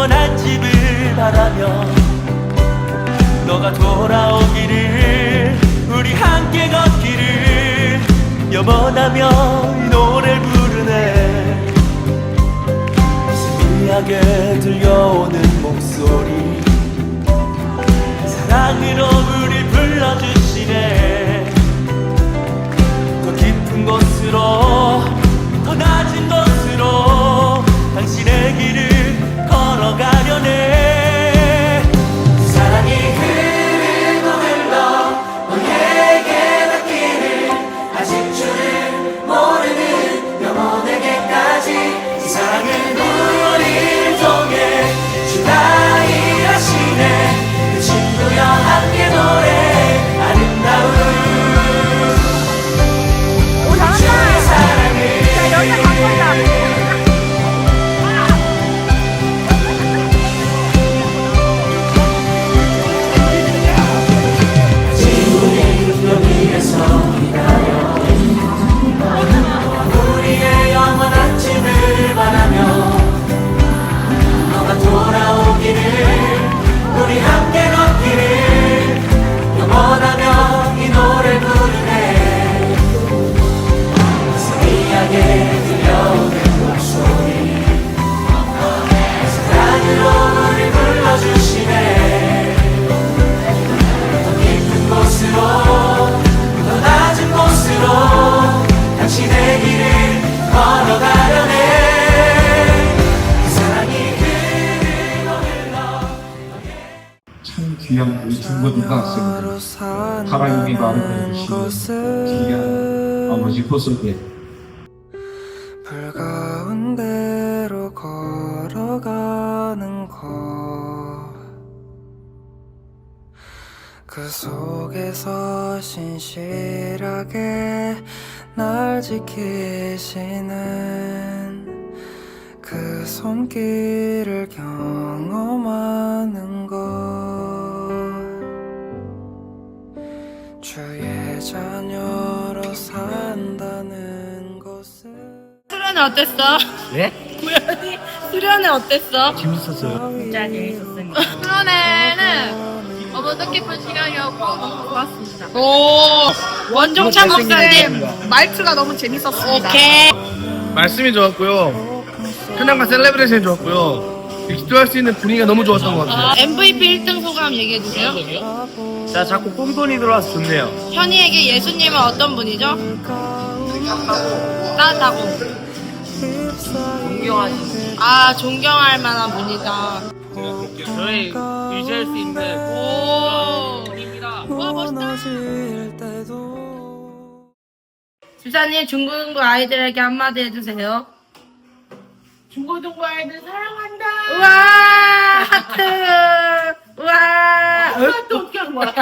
영원한 집을 바라며 너가 돌아오기를 우리 함께 걷기를 염원하며 이 노래를 부르네. 스미하게 들려오는 목소리 사랑으로 우리 불러주시네. 더 깊은 곳으로 귀한 우리 중고등학생들 하나님이 마련해 주신 귀한 아버지 호소에 불 가운데로 걸어가는 것. 그 속에서 신실하게 날 지키시는 그 손길을 경험 주의 자녀로 산다는 것을 수련회 어땠어? 네? 고양이 수련회 어땠어? 재밌었어요. 진짜 재밌었습니다. 수련회는 너무 뜻깊은 시간이었고 너무 좋았습니다. 오 원종찬 목사님 말투가 너무 재밌었습니다. 오케이. 말씀이 좋았고요. 현장과 셀레브레이션이 좋았고요. 기도할 수 있는 분위기가 너무 좋았던 것 같아요. 어, MVP 1등 소감 얘기해 주세요. 자, 자꾸 뽕돈이 들어와서 좋네요. 현이에게 예수님은 어떤 분이죠? 따뜻하고 존경하시. 아 존경할 만한 분이다. 저희 유지할 수 있는 오 분입니다. 와 멋있다. 무너질 때도 집사님 중고등부 아이들에게 한마디 해주세요. 중고등부 아이들 사랑한다. 우와 하트. 우와. 하트 어떻게 한 거야?